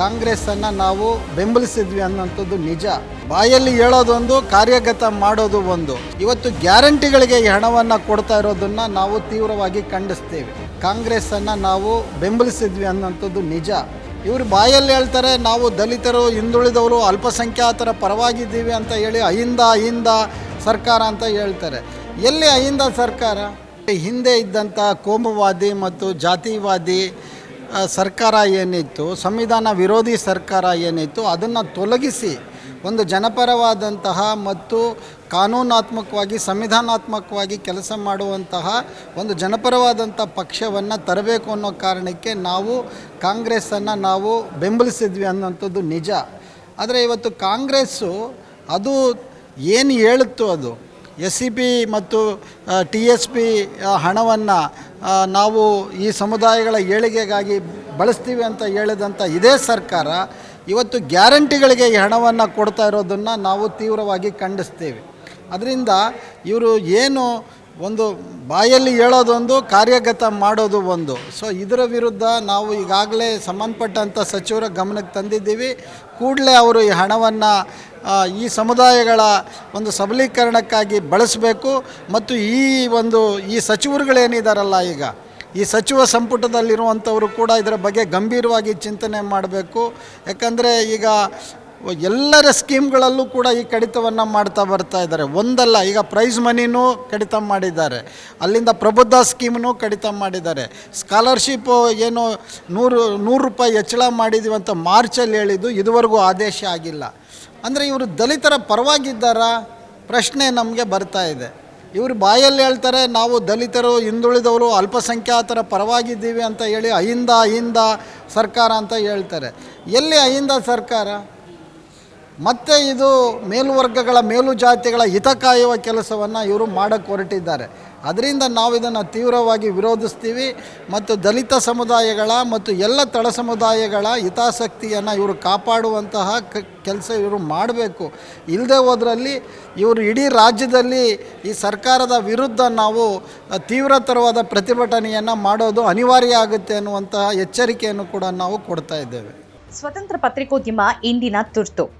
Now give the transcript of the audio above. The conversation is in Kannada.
ಕಾಂಗ್ರೆಸ್ಸನ್ನು ನಾವು ಬೆಂಬಲಿಸಿದ್ವಿ ಅನ್ನೋಂಥದ್ದು ನಿಜ. ಬಾಯಲ್ಲಿ ಹೇಳೋದೊಂದು, ಕಾರ್ಯಗತ ಮಾಡೋದು ಒಂದು. ಇವತ್ತು ಗ್ಯಾರಂಟಿಗಳಿಗೆ ಈ ಹಣವನ್ನು ಕೊಡ್ತಾ ಇರೋದನ್ನು ನಾವು ತೀವ್ರವಾಗಿ ಖಂಡಿಸ್ತೇವೆ. ಕಾಂಗ್ರೆಸ್ಸನ್ನು ನಾವು ಬೆಂಬಲಿಸಿದ್ವಿ ಅನ್ನೋಂಥದ್ದು ನಿಜ. ಇವರು ಬಾಯಲ್ಲಿ ಹೇಳ್ತಾರೆ, ನಾವು ದಲಿತರು, ಹಿಂದುಳಿದವರು ಅಲ್ಪಸಂಖ್ಯಾತರ ಪರವಾಗಿದ್ದೀವಿ ಅಂತ ಹೇಳಿ ಅಹಿಂದ ಅಹಿಂದ ಸರ್ಕಾರ ಅಂತ ಹೇಳ್ತಾರೆ. ಎಲ್ಲಿ ಅಹಿಂದ ಸರ್ಕಾರ? ಹಿಂದೆ ಇದ್ದಂಥ ಕೋಮುವಾದಿ ಮತ್ತು ಜಾತಿವಾದಿ ಸರ್ಕಾರ ಏನಿತ್ತು, ಸಂವಿಧಾನ ವಿರೋಧಿ ಸರ್ಕಾರ ಏನಿತ್ತು, ಅದನ್ನು ತೊಲಗಿಸಿ, ಒಂದು ಜನಪರವಾದಂತಹ ಮತ್ತು ಕಾನೂನಾತ್ಮಕವಾಗಿ, ಸಂವಿಧಾನಾತ್ಮಕವಾಗಿ ಕೆಲಸ ಮಾಡುವಂತಹ ಒಂದು ಜನಪರವಾದಂಥ ಪಕ್ಷವನ್ನು ತರಬೇಕು ಅನ್ನೋ ಕಾರಣಕ್ಕೆ ನಾವು ಕಾಂಗ್ರೆಸ್ಸನ್ನು ನಾವು ಬೆಂಬಲಿಸಿದ್ವಿ ಅನ್ನೋಂಥದ್ದು ನಿಜ. ಆದರೆ ಇವತ್ತು ಕಾಂಗ್ರೆಸ್ಸು ಅದು ಏನು ಹೇಳುತ್ತೋ ಅದು? ಎಸ್ ಸಿ ಪಿ ಮತ್ತು ಟಿ ಎಸ್ ಪಿ ಹಣವನ್ನು ನಾವು ಈ ಸಮುದಾಯಗಳ ಏಳಿಗೆಗಾಗಿ ಬಳಸ್ತೀವಿ ಅಂತ ಹೇಳಿದಂಥ ಇದೇ ಸರ್ಕಾರ ಇವತ್ತು ಗ್ಯಾರಂಟಿಗಳಿಗೆ ಈ ಹಣವನ್ನು ಕೊಡ್ತಾ ಇರೋದನ್ನು ನಾವು ತೀವ್ರವಾಗಿ ಖಂಡಿಸ್ತೇವೆ. ಅದರಿಂದ ಇವರು ಏನು ಒಂದು ಬಾಯಲ್ಲಿ ಹೇಳೋದೊಂದು, ಕಾರ್ಯಗತ ಮಾಡೋದು ಒಂದು. ಸೊ ಇದರ ವಿರುದ್ಧ ನಾವು ಈಗಾಗಲೇ ಸಂಬಂಧಪಟ್ಟಂಥ ಸಚಿವರ ಗಮನಕ್ಕೆ ತಂದಿದ್ದೀವಿ. ಕೂಡಲೇ ಅವರು ಈ ಹಣವನ್ನು ಈ ಸಮುದಾಯಗಳ ಒಂದು ಸಬಲೀಕರಣಕ್ಕಾಗಿ ಬಳಸಬೇಕು. ಮತ್ತು ಈ ಒಂದು, ಈ ಸಚಿವರುಗಳೇನಿದಾರಲ್ಲ ಈಗ, ಈ ಸಚಿವ ಸಂಪುಟದಲ್ಲಿರುವಂಥವರು ಕೂಡ ಇದರ ಬಗ್ಗೆ ಗಂಭೀರವಾಗಿ ಚಿಂತನೆ ಮಾಡಬೇಕು. ಯಾಕಂದರೆ ಈಗ ಎಲ್ಲರ ಸ್ಕೀಮ್ಗಳಲ್ಲೂ ಕೂಡ ಈ ಕಡಿತವನ್ನು ಮಾಡ್ತಾ ಬರ್ತಾ ಇದ್ದಾರೆ. ಒಂದಲ್ಲ, ಈಗ ಪ್ರೈಸ್ ಮನಿನೂ ಕಡಿತ ಮಾಡಿದ್ದಾರೆ. ಅಲ್ಲಿಂದ ಪ್ರಬುದ್ಧ ಸ್ಕೀಮ್ನೂ ಕಡಿತ ಮಾಡಿದ್ದಾರೆ. ಸ್ಕಾಲರ್ಶಿಪ್ಪು ಏನು ನೂರು ನೂರು ರೂಪಾಯಿ ಹೆಚ್ಚಳ ಮಾಡಿದ್ದೀವಿ ಅಂತ ಮಾರ್ಚಲ್ಲಿ ಹೇಳಿದ್ದು ಇದುವರೆಗೂ ಆದೇಶ ಆಗಿಲ್ಲ. ಅಂದರೆ ಇವರು ದಲಿತರ ಪರವಾಗಿದ್ದಾರಾ? ಪ್ರಶ್ನೆ ನಮಗೆ ಬರ್ತಾ ಇದೆ. ಇವರು ಬಾಯಲ್ಲಿ ಹೇಳ್ತಾರೆ, ನಾವು ದಲಿತರು, ಹಿಂದುಳಿದವರು ಅಲ್ಪಸಂಖ್ಯಾತರ ಪರವಾಗಿದ್ದೀವಿ ಅಂತ ಹೇಳಿ ಅಹಿಂದ ಅಹಿಂದ ಸರ್ಕಾರ ಅಂತ ಹೇಳ್ತಾರೆ. ಎಲ್ಲಿ ಅಹಿಂದ ಸರ್ಕಾರ? ಮತ್ತೆ ಇದು ಮೇಲ್ವರ್ಗಗಳ ಮೇಲು ಜಾತಿಗಳ ಹಿತ ಕಾಯುವ ಕೆಲಸವನ್ನು ಇವರು ಮಾಡಕ್ಕೆ ಹೊರಟಿದ್ದಾರೆ. ಅದರಿಂದ ನಾವು ಇದನ್ನು ತೀವ್ರವಾಗಿ ವಿರೋಧಿಸ್ತೀವಿ ಮತ್ತು ದಲಿತ ಸಮುದಾಯಗಳ ಮತ್ತು ಎಲ್ಲ ತಳ ಸಮುದಾಯಗಳ ಹಿತಾಸಕ್ತಿಯನ್ನು ಇವರು ಕಾಪಾಡುವಂತಹ ಕೆಲಸ ಇವರು ಮಾಡಬೇಕು. ಇಲ್ಲದೆ ಹೋದ್ರಲ್ಲಿ ಇವರು ಇಡೀ ರಾಜ್ಯದಲ್ಲಿ ಈ ಸರ್ಕಾರದ ವಿರುದ್ಧ ನಾವು ತೀವ್ರತರವಾದ ಪ್ರತಿಭಟನೆಯನ್ನು ಮಾಡೋದು ಅನಿವಾರ್ಯ ಆಗುತ್ತೆ ಅನ್ನುವಂತಹ ಎಚ್ಚರಿಕೆಯನ್ನು ಕೂಡ ನಾವು ಕೊಡ್ತಾ ಇದ್ದೇವೆ. ಸ್ವತಂತ್ರ ಪತ್ರಿಕೋದ್ಯಮ ಇಂದಿನ ತುರ್ತು.